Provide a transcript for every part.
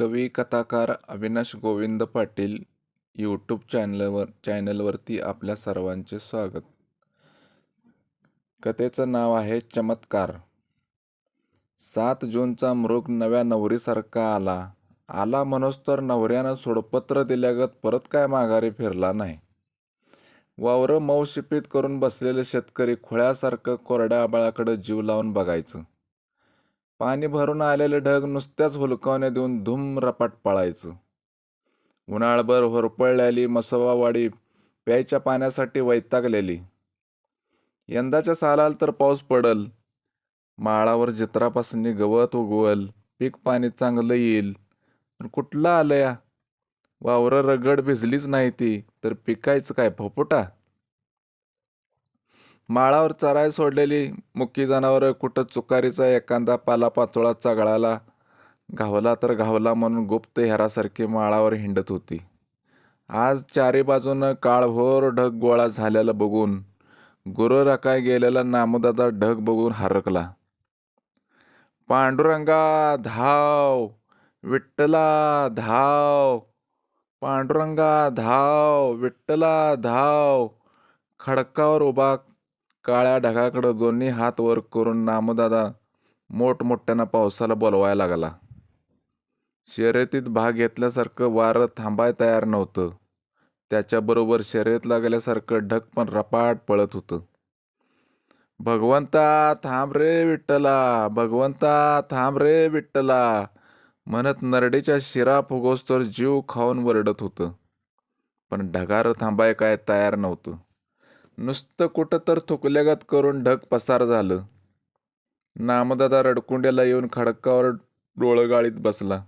कवी कथाकार अविनाश गोविंद पाटील यूट्यूब चॅनलवर चॅनलवरती आपल्या सर्वांचे स्वागत. कथेचं नाव आहे चमत्कार. सात जूनचा मृग नव्या नवरीसारखा आला. आला म्हणूस तर नवऱ्यानं सोडपत्र दिल्यागत परत काय माघारी फिरला नाही. वावरं मौशिपीत करून बसलेले शेतकरी खोळ्यासारखं कोरड्या आबाळाकडं जीव लावून बघायचं. पाणी भरून आलेले ढग नुसत्याच हुलकावण्या देऊन धूम रपाट पळायचं. उन्हाळभर होरपळलेली मसवावाडी प्यायच्या पाण्यासाठी वैतागलेली. यंदाच्या सालाल तर पाऊस पडल. माळावर जित्रापासून गवत उगवल. पीक पाणी चांगलं येईल. पण कुठलं आलं या वावरं रगड भिजलीच नाही ती. तर पिकायचं काय? फपुटा माळावर चराय सोडलेली मुक्की जनावरं कुठं चुकारीचा एखादा पालापाचोळा चगळाला घावला तर घावला म्हणून गुप्त हेरासारखी माळावर हिंडत होती. आज चारी बाजूनं काळभोर ढग गोळा झालेला बघून गुरु रकाय गेलेला नामदादा ढग बघून हरकला. पांडुरंगा धाव विठ्ठला धाव पांडुरंगा धाव विठ्ठला धाव खडकावर उभा काळ्या ढगाकडं दोन्ही हात वर करून नामदादा मोठमोठ्यानं पावसाला बोलवायला लागला. शर्यतीत भाग घेतल्यासारखं वारं थांबाय तयार नव्हतं. त्याच्याबरोबर शर्यत लागल्यासारखं ढग पण रपाट पळत होतं. भगवंता थांब रे विठ्ठला भगवंता थांब रे विठ्ठला म्हणत नरडीच्या शिरा फुगोस्तोर जीव खाऊन वरडत होतं. पण ढगारं थांबाय काय तयार नव्हतं. नुसतं कुठं तर थुकल्यागत करून ढग पसार झालं. नामदादा रडकुंड्याला येऊन खडकावर डोळगाळीत बसला.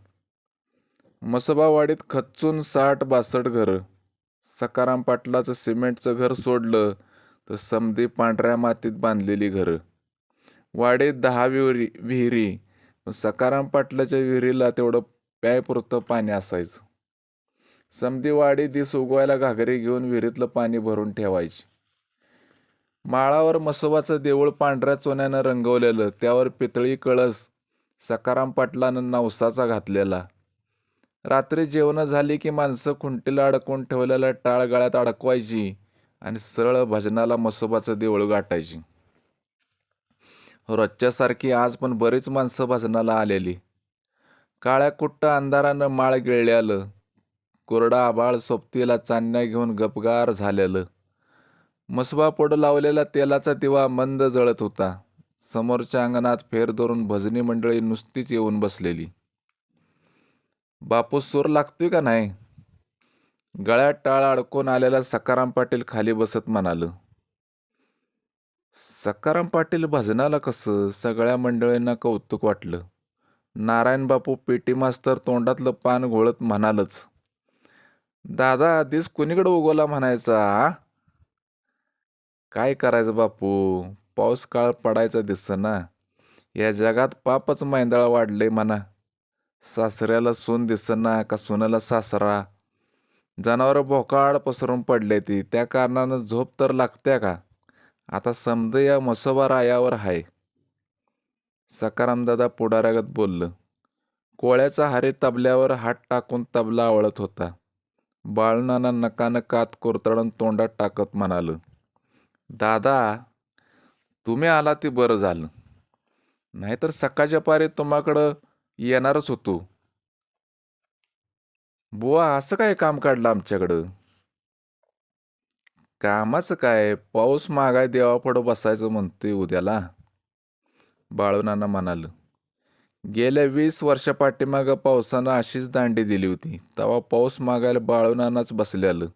मसबावाडीत खच्चून साठ बासष्ट घरं. सकाराम पाटलाचं सिमेंटचं घर सोडलं तर समधी पांढऱ्या मातीत बांधलेली घरं. वाडीत दहा विहिरी विहिरी. सकाराम पाटलाच्या विहिरीला तेवढं प्यायपुरतं पाणी असायचं. समधी वाडी दिस उगवायला घागरी घेऊन विहिरीतलं पाणी भरून ठेवायची. माळावर मसोबाचं देऊळ पांढऱ्या चोन्यानं रंगवलेलं त्यावर पितळी कळस सकाराम पाटलानं नवसाचा घातलेला. रात्री जेवणं झाली की माणसं खुंटीला अडकून ठेवलेल्या टाळ गळ्यात अडकवायची आणि सरळ भजनाला मसोबाचं देऊळ गाठायची. रोजच्यासारखी आज पण बरीच माणसं भजनाला आलेली. काळ्या कुट्ट अंधारानं माळ गिळल्यालं कोरडा आबाळ सोबतीला चांदण्या घेऊन गपगार झालेलं. मसबा पुढं लावलेला तेलाचा दिवा मंद जळत होता. समोरच्या अंगणात फेर धरून भजनी मंडळी नुसतीच येऊन बसलेली. बापू सूर लागतोय का नाही? गळ्यात टाळ अडकून आलेला सकाराम पाटील खाली बसत म्हणाल. सकाराम पाटील भजनाला कसं? सगळ्या मंडळींना कौतुक वाटलं. नारायण बापू पेटी मास्तर तोंडातलं पान घोळत म्हणालच. दादा आधीच कुणीकडे उगवला म्हणायचा आ? काय करायचं बापू? पाऊस काळ पडायचा दिसना. या जगात पापच मैंदळा वाढले म्हणा. सासऱ्याला सून दिसना का सुनाला सासरा? जनावर भोकाड पसरून पडले ती. त्या कारणानं झोप तर लागत्या का? आता समज या मसोबा रायावर हाय. सकारामदादा पुढाऱ्यागत बोललं. कोळ्याचा हारी तबल्यावर हात टाकून तबला आवळत होता. बाळनाना नकानं कात कोरतडून तोंडात टाकत म्हणालं. दादा तुम्ही आला ते बरं झालं. नाहीतर सकाळच्या पारी तुम्हाकडं येणारच होतो. बुवा असं काय काम काढलं आमच्याकडं? कामाचं काय? पाऊस मागाय देवापुढं बसायचं म्हणतोय उद्याला. बाळूनाना म्हणाल. गेल्या वीस वर्षा पाठीमागं पावसानं अशीच दांडी दिली होती. तेव्हा पाऊस मागायला बाळूनानाच बसल्यालं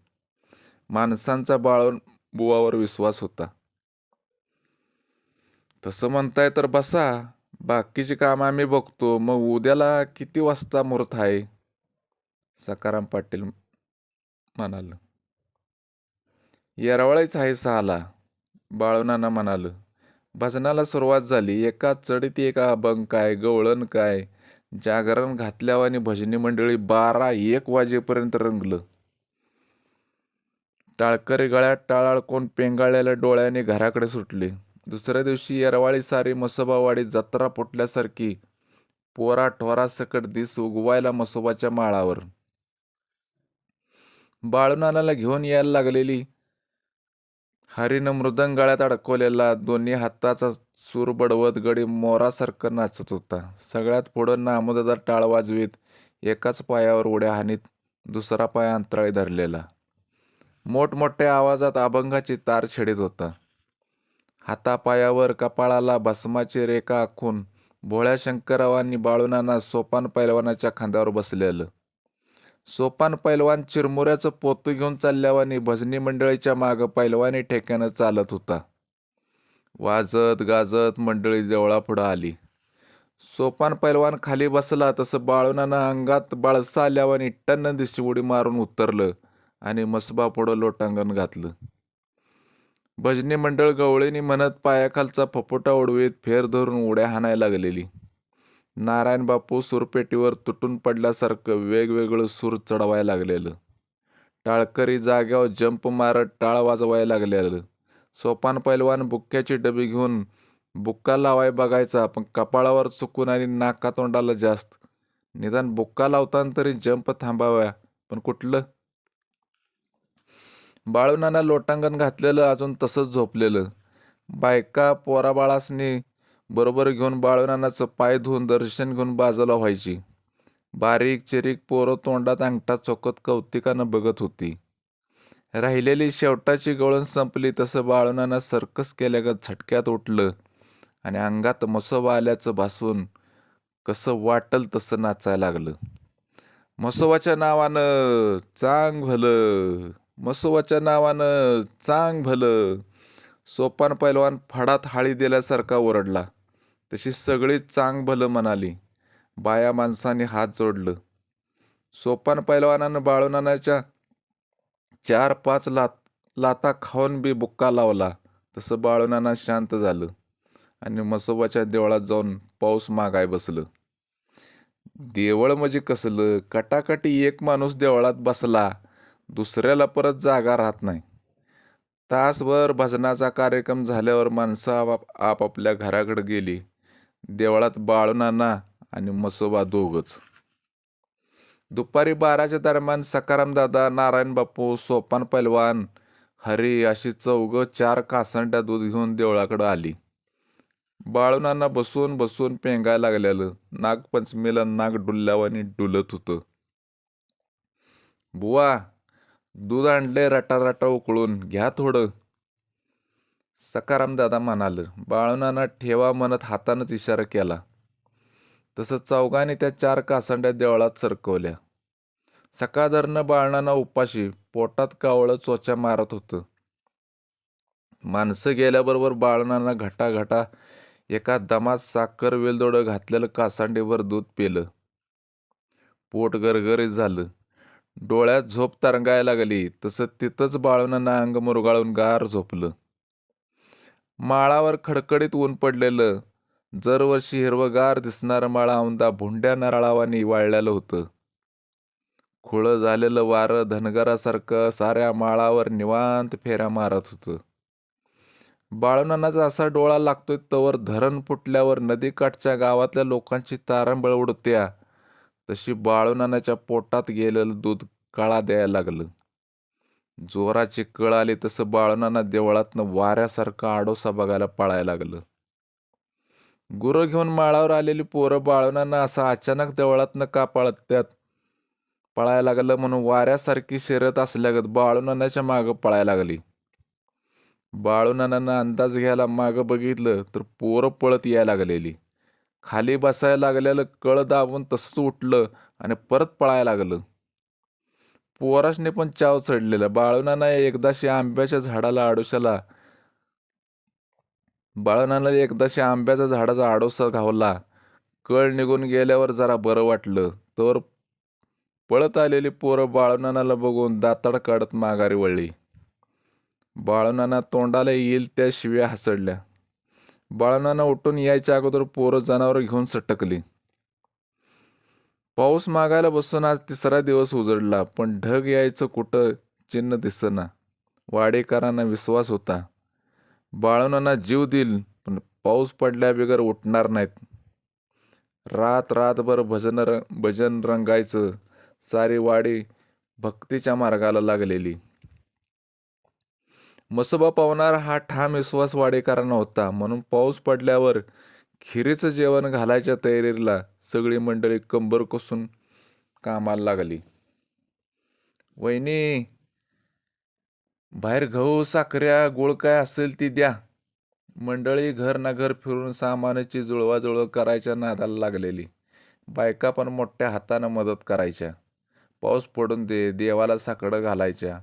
माणसांचा बाळून बुवावर विश्वास होता. तसं म्हणताय तर बसा बाकीची कामं आम्ही बघतो मग उद्याला किती वाजता मुहूर्त आहे? सकाराम पाटील म्हणाल. येरवळीच आहे सहाला बाळूनाना म्हणाल. भजनाला सुरुवात झाली एका चढीत एका अभंग काय गवळण काय? जागरण घातल्यावानी भजनी मंडळी बारा एक वाजेपर्यंत रंगलं. टाळकरी गळ्यात टाळाळ कोण पेंगाळलेल्या डोळ्याने घराकडे सुटले. दुसऱ्या दिवशी येरवाळी सारी मसोबावाडी जत्रा फुटल्यासारखी पोरा ठोरा सकट दिस उगवायला मसोबाच्या माळावर. बाळूनानाला घेऊन यायला लागलेली हरीनं मृदंग गळ्यात अडकवलेला दोन्ही हाताचा सूर बडवत गडी मोरासारखं नाचत होता. सगळ्यात पुढं नामोदाचा टाळ वाजवीत एकाच पायावर उड्या हानीत दुसरा पाय अंतराळी धरलेला. मोठमोठ्या आवाजात अभंगाची तार छेडीत होता. हातापायावर कपाळाला भस्माची रेखा आखून भोळ्या शंकररावांनी बाळूनाना सोपान पैलवानाच्या खांद्यावर बसलेलं. सोपान पैलवान चिरमुऱ्याचं पोतू घेऊन चालल्यावानी भजनी मंडळीच्या मागं पैलवानी ठेक्यानं चालत होता. वाजत गाजत मंडळी देवळापुढं आली. सोपान पैलवान खाली बसला तसं बाळूनानं अंगात बाळसा आल्यावानी टन्न दिशी उडी मारून उतरलं. आणि मसबा पुढं लोटांगण घातलं. भजनी मंडळ गवळीनी म्हणत पायाखालचा फपोटा उडवीत फेर धरून उड्या हाणायला लागलेली. नारायण बापू सूरपेटीवर तुटून पडल्यासारखं वेगवेगळं सूर चढवायला लागलेलं. टाळकरी जाग्यावर जंप मारत टाळ वाजवायला लागलेलं. सोपान पैलवान बुक्क्याची डबी घेऊन बुक्का लावाय बघायचा पण कपाळावर चुकून आणि नाकातोंडाला जास्त. निदान बुक्का लावताना तरी जंप थांबाव्या पण कुठलं? बाळूनाना लोटांगण घातलेलं अजून तसंच झोपलेलं. बायका पोराबाळासनी बरोबर घेऊन बाळूनानाचं पाय धुवून दर्शन घेऊन बाजूला व्हायची. बारीक चिरीक पोरं तोंडात अंगठा चोकत कौतिकानं बघत होती. राहिलेली शेवटाची गळून संपली तसं बाळूनाना सर्कस केल्यागत झटक्यात उठलं आणि अंगात मसोबा आल्याचं भासून कसं वाटल तसं नाचायला लागलं. मसोबाच्या नावानं चांग भलं. मसोबाच्या नावानं चांग भलं. सोपान पैलवान फडात हाळी दिल्यासारखा ओरडला. तशी सगळी चांग भलं म्हणाली. बाया माणसाने हात जोडलं. सोपान पैलवानानं बाळूनानाच्या चार पाच लात लाता खाऊन बी बुक्का लावला. तसं बाळूनाना शांत झालं. आणि मसोबाच्या देवळात जाऊन पाऊस मागाय बसलं. देवळ म्हणजे कसलं? कटाकटी एक माणूस देवळात बसला. दुसऱ्याला परत जागा राहत नाही. तासभर भजनाचा कार्यक्रम झाल्यावर माणसं आप आपापल्या घराकडे गेली. देवळात बाळूनाना आणि मसोबा दोघच. दुपारी बाराच्या दरम्यान सकाराम दादा नारायण बापू सोपान पैलवान हरी अशी चौघ चार कासंट्या दूध घेऊन देवळाकडं आली. बाळूनाना बसून बसून पेंगायला लागलेलं. नागपंचमीला नाग डुलल्यावानी डुलत होतं. बुवा दूध आणले रटारटा उकळून. घ्या थोडं. सकाराम दादा म्हणाल बाळूनाना ठेवा म्हणत हातानंच इशारा केला. तसं चौघाने त्या चार कासंड्या देवळात सरकवल्या. सकाळधरनं बाळणाना उपाशी पोटात कावळं चोच्या मारत होतं. माणसं गेल्याबरोबर बाळणाना घटाघटा एका दमात साखर वेलदोडं घातलेलं कासांडीवर दूध पेलं. पोट गरगरीत झालं. डोळ्यात झोप तरंगायला लागली. तसं तिथंच बाळूनाना अंग मुरगाळून गार झोपलं. माळावर खडखडीत ऊन पडलेलं. दरवर्षी हिरवगार दिसणारं माळा औंदा भुंड्या नारळावानी वाळलेलं होतं. खुळं झालेलं वारं धनगरासारखं साऱ्या माळावर निवांत फेऱ्या मारत होतं. बाळूनानाचा असा डोळा लागतोय तवर धरण फुटल्यावर नदीकाठच्या गावातल्या लोकांची तारांबळ उडत्या. तशी बाळूनानाच्या पोटात गेलेलं दूध कळा द्यायला लागलं. जोराची कळ आली तसं बाळूनाना देवळातनं वाऱ्यासारखं आडोसा बघायला पळायला लागलं. गुरं घेऊन माळावर आलेली पोरं बाळूनाना असं अचानक देवळातनं का पळत त्यात पळायला लागलं म्हणून वाऱ्यासारखी शिरत असल्यागत बाळूनानाच्या मागं पळायला लागली. बाळूनानानं अंदाज घ्यायला मागं बघितलं तर पोरं पळत यायला लागलेली. खाली बसायला लागलेलं कळ दाबून तसंच उठलं आणि परत पळायला लागलं. पोराशने पण चाव चढलेला. बाळूनाना एकदाशी आंब्याच्या झाडाला आडोशाला. बाळूनाला एकदाशी आंब्याच्या झाडाचा आडोसा घावला. कळ निघून गेल्यावर जरा बरं वाटलं. तर पळत आलेली पोरं बाळूनानाला बघून दाताड काढत माघारी वळली. बाळूनाना तोंडाला येईल त्या शिव्या हसडल्या. बाळणांना उठून यायच्या अगोदर पोरं जनावर घेऊन सटकली. पाऊस मागायला बसून आज तिसरा दिवस उजडला पण ढग यायचं कुठं चिन्ह दिसना. वाडेकरांना विश्वास होता. बाळणांना जीव देईल पण पाऊस पडल्याबेगर उठणार नाहीत. रात रातभर भजन र भजन रंगायचं. सारी वाडी भक्तीच्या मार्गाला लागलेली. मसोबा पावणार हा ठाम विश्वास वाडेकरांना होता. म्हणून पाऊस पडल्यावर खिरीचं जेवण घालायच्या तयारीला सगळी मंडळी कंबर कसून कामाला लागली. वहिनी बाहेर गहू साखऱ्या गोळ काय असेल ती द्या. मंडळी घर ना घर फिरून सामानाची जुळवाजुळव करायच्या नादाला लागलेली. बायका पण मोठ्या हातानं मदत करायच्या. पाऊस पडून दे देवाला साकडं घालायच्या.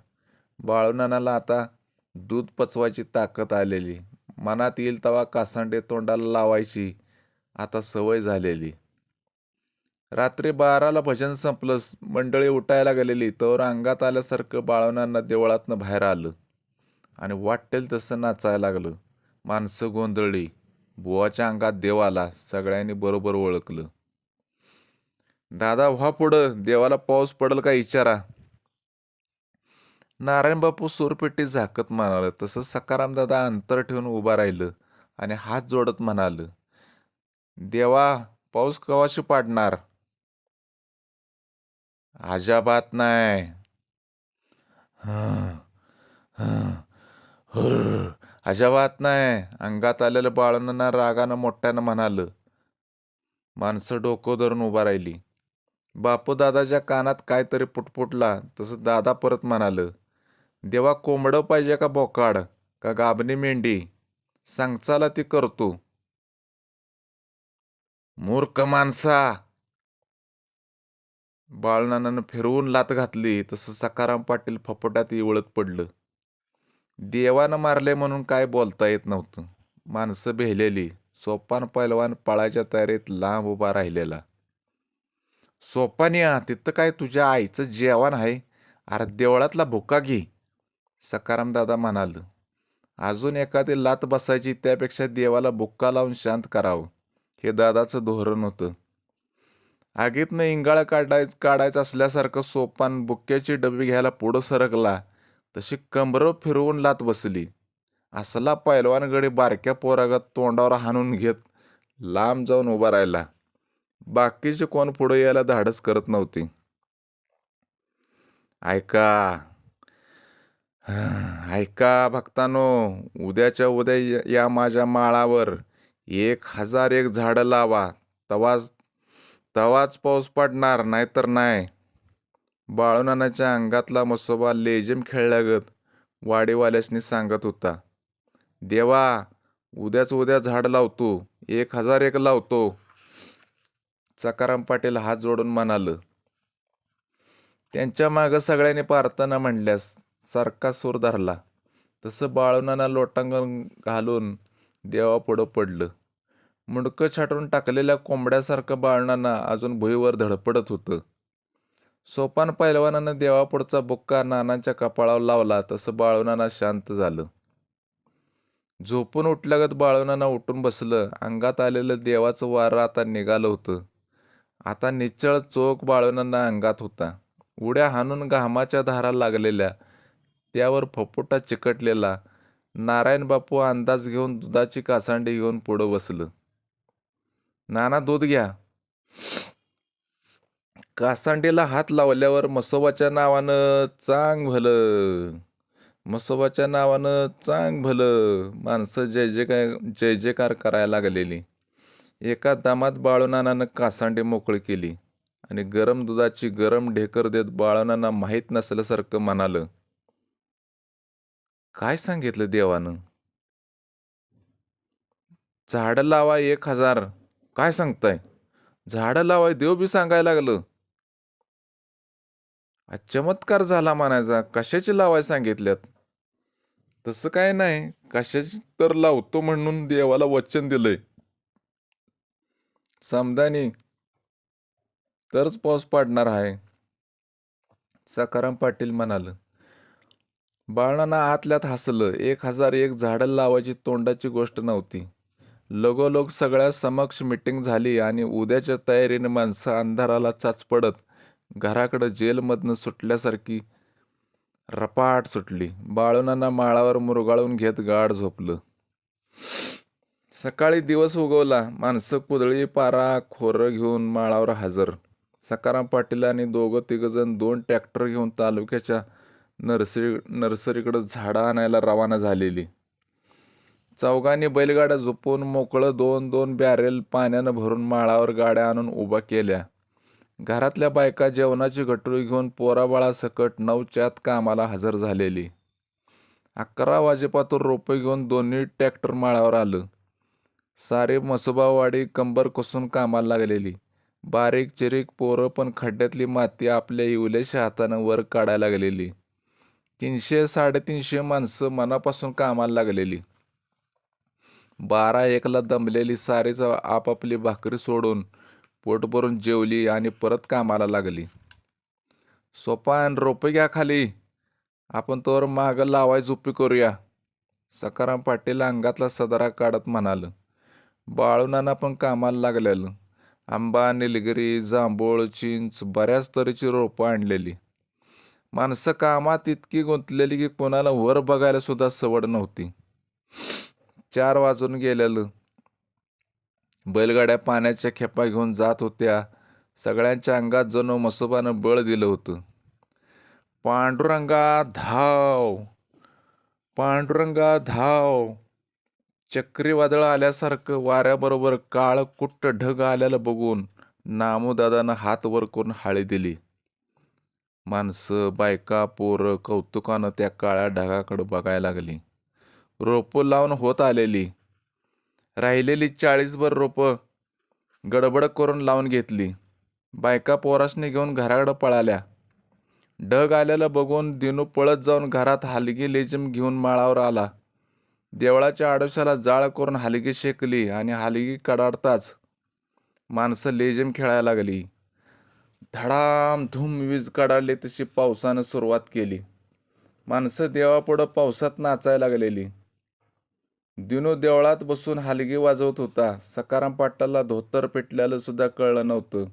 बाळूनानाला आता दूध पचवायची ताकद आलेली. मनात येईल तवा कासांडे तोंडाला लावायची. आता सवय झालेली. रात्री बाराला भजन संपलं मंडळी उठायला गेलेली तर अंगात आल्यासारखं बाळवणांना देवळातनं बाहेर आलं. आणि वाटेल तसं नाचायला लागलं. माणसं गोंधळली. बुवाच्या अंगात देव आला सगळ्यांनी बरोबर ओळखलं. दादा व्हा पुढं. देवाला पाऊस पडल का इचारा नारायण बापू सूरपेटी झाकत म्हणाल. तसं सकाराम दादा अंतर ठेवून उभा राहिलं आणि हात जोडत म्हणालं देवा पाऊस कवाशी पाडणार? अजाबात नाही. अजाबात नाही. अंगात आलेलं बाळांना रागानं मोठ्यानं म्हणालं. माणसं डोकं धरून उभा राहिली. बापू दादाच्या कानात काहीतरी पुटपुटला. तसं दादा परत म्हणालं देवा कोंबडं पाहिजे का बोकाड का गाबणी मेंढी? सांगचाला ती करतो. मूर्ख माणसा! बाळनानानं फिरवून लात घातली तसं सकाराम पाटील फपटात इवळत पडलं. देवानं मारले म्हणून काय बोलता येत नव्हतं. माणसं भेलेली सोपान पैलवान पळायच्या तयारीत लांब उभा राहिलेला. सोपानिया तिथं काय तुझ्या आईचं जेवण आहे? अरे देवळातला भुका घे. सकाराम दादा म्हणाल अजून एखादी लात बसायची त्यापेक्षा देवाला बुक्का लावून शांत करावं. हे दादाचं धोरण होतं. आगीतनं इंगाळ काढाय काढायचं असल्यासारखं सोपान बुक्क्याची डबी घ्यायला पुढं सरकला तशी कमरं फिरवून लात बसली. असला पैलवानगडे बारक्या पोरागात तोंडावर हाणून घेत लांब जाऊन उभा राहिला. बाकीचे कोण पुढे यायला धाडस करत नव्हती. ऐका ऐका भक्तानो उद्याच्या उद्या य- या माझ्या माळावर एक हजार एक झाडं लावा. तवाच तवाच पाऊस पडणार नाहीतर नाही. बाळूनानाच्या अंगातला मसोबा लेझिम खेळल्यागत वाडीवाल्यासनी सांगत होता देवा उद्याच उद्या झाड लावतो एक हजार एक लावतो. सकाराम पाटील हात जोडून म्हणाल त्यांच्या मागं सगळ्यांनी पारताना म्हणल्यास सारखा सूर धरला. तसं बाळूनाना लोटांगण घालून देवापुढं पडलं. मुंडकं छाटून टाकलेल्या कोंबड्यासारखं बाळणांना अजून भुईवर धडपडत होतं. सोपान पैलवानानं देवापुढचा बुक्का नानांच्या कपाळावर लावला तसं बाळूनाना शांत झालं. झोपून उठल्यागत बाळूनाना उठून बसलं. अंगात आलेलं देवाचं वारं आता निघालं होतं. आता निचळ चोख बाळूनांना अंगात होता. उड्या हाणून घामाच्या धारा लागलेल्या त्यावर फपोटा चिकटलेला नारायण बापू अंदाज घेऊन दुधाची कासांडी घेऊन पुढं बसलं. नाना दूध घ्या. कासांडीला हात लावल्यावर मसोबाच्या नावानं चांग भलं. मसोबाच्या नावानं चांग भलं. माणसं जय जय काय जय जयकार करायला लागलेली. एका दामात बाळूनानानं कासांडी मोकळी केली आणि गरम दुधाची गरम ढेकर देत बाळूनाना माहीत नसल्यासारखं म्हणालं. काय सांगितलं देवानं? झाडं लावा एक हजार. काय सांगताय? झाडं लावाय देव बी सांगायला लागलं. चमत्कार झाला म्हणायचा कशाची लावाय सांगितल्यात? तसं काय नाही कशाची तर लावतो म्हणून देवाला वचन दिलंय. समदानी तरच पाऊस पडणार आहे. सकाराम पाटील म्हणाल. बाळांना आतल्यात हसलं. एक हजार एक झाडं लावायची तोंडाची गोष्ट नव्हती. लगोलग सगळ्या समक्ष मिटिंग झाली आणि उद्याच्या तयारीने माणसं अंधाराला चाचपडत घराकडं जेलमधनं सुटल्यासारखी रपाट सुटली. बाळूनांना माळावर मुरगाळून घेत गाढ झोपलं. सकाळी दिवस उगवला. माणसं कुदळी पारा खोरं घेऊन माळावर हजर. सकाराम पाटील आणि दोघं तिघंजण दोन ट्रॅक्टर घेऊन तालुक्याच्या नर्सरी नर्सरीकडं झाडं आणायला रवाना झालेली. चौघांनी बैलगाड्या झोपून मोकळं दोन दोन बॅरेल पाण्यानं भरून माळावर गाड्या आणून उभा केल्या. घरातल्या बायका जेवणाची गटरी घेऊन पोराबाळासकट नऊच्यात कामाला हजर झालेली. अकरा वाजेपातून रोपं घेऊन दोन्ही ट्रॅक्टर माळावर आलं. सारे मसोबावाडी कंबर कसून कामाला लागलेली. बारीक चिरीक पोरं पण खड्ड्यातली माती आपल्या इवल्याच्या हातानं वर काढायला लागलेली. तीनशे साडेतीनशे माणसं मनापासून कामाला लागलेली. बारा एकला दमलेली सारीच आपापली भाकरी सोडून पोट भरून जेवली आणि परत कामाला लागली. सोपान रोपे घ्या खाली. आपण तोवर मागं लावाय झोपी करूया. सकाराम पाटील अंगातला सदरा काढत म्हणाल. बाळूनाना पण कामाला लागलेलं. आंबा निलगिरी जांभूळ चिंच बऱ्याच तऱ्हेची रोपं आणलेली. माणसं कामात इतकी गुंतलेली की कोणाला वर बघायला सुद्धा सवड नव्हती. चार वाजून गेलेलं. बैलगाड्या पाण्याच्या खेपा घेऊन जात होत्या. सगळ्यांच्या अंगात जणू मसोबानं बळ दिलं होतं. पांडुरंगा धाव पांडुरंगा धाव. चक्रीवादळ आल्यासारखं वाऱ्याबरोबर काळ कुट्ट ढग आल्याला बघून नामूदादानं हात वर करून हाळी दिली. माणसं बायका पोरं कौतुकानं त्या काळ्या ढगाकडं बघायला लागली. रोपं लावून होत आलेली. राहिलेली चाळीसभर रोपं गडबड करून लावून घेतली. बायका पोरासने घेऊन घराकडं पळाल्या. ढग आलेलं बघून दिनू पळत जाऊन घरात हलगी लेजम घेऊन माळावर आला. देवळाच्या आडोशाला जाळ करून हलगी शेकली आणि हलगी कडाडताच माणसं लेजम खेळायला लागली. धडाम धूम वीज काढाले तशी पावसानं सुरुवात केली. माणसं देवापुढं पावसात नाचायला लागलेली. दिनू देवळात बसून हालगी वाजवत होता. सकाराम पाटलाला धोतर पेटल्यालं सुद्धा कळलं नव्हतं.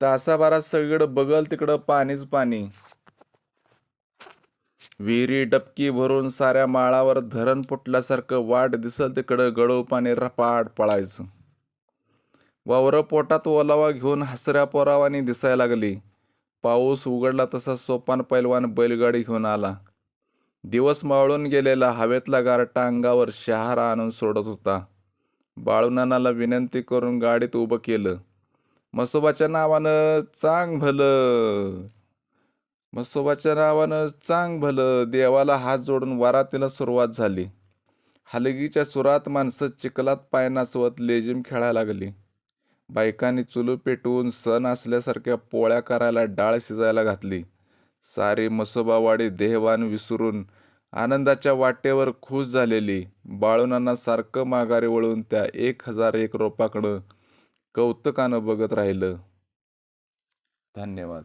तासाभरात सगळीकडं बगल तिकडं पाणीच पाणी. विहिरी डबकी भरून साऱ्या माळावर धरण फुटल्यासारखं वाट दिसल तिकडं गळू पाणी रपाट पळायचं. वावरं पोटात ओलावा घेऊन हसऱ्या पोरावानी दिसायला लागली. पाऊस उघडला तसा सोपान पैलवान बैलगाडी घेऊन आला. दिवस मावळून गेलेला हवेतला गारटा अंगावर शहारा आणून सोडत होता. बाळूनानाला विनंती करून गाडीत उभं केलं. मसोबाच्या नावानं चांग भलं. मसोबाच्या नावानं चांग भलं. देवाला हात जोडून वारातीला सुरुवात झाली. हलगीच्या सुरात माणसं चिखलात पाय नाचवत लेजिम खेळायला लागली. बायकांनी चुलू पेटवून सण असल्यासारख्या पोळ्या करायला डाळ शिजायला घातली. सारी मसोबावाडी देहवान विसरून आनंदाच्या वाटेवर खुश झालेली बाळूनांना सारखं माघारी वळून त्या एक हजार एक रोपाकडं कौतुकानं बघत राहिलं. धन्यवाद.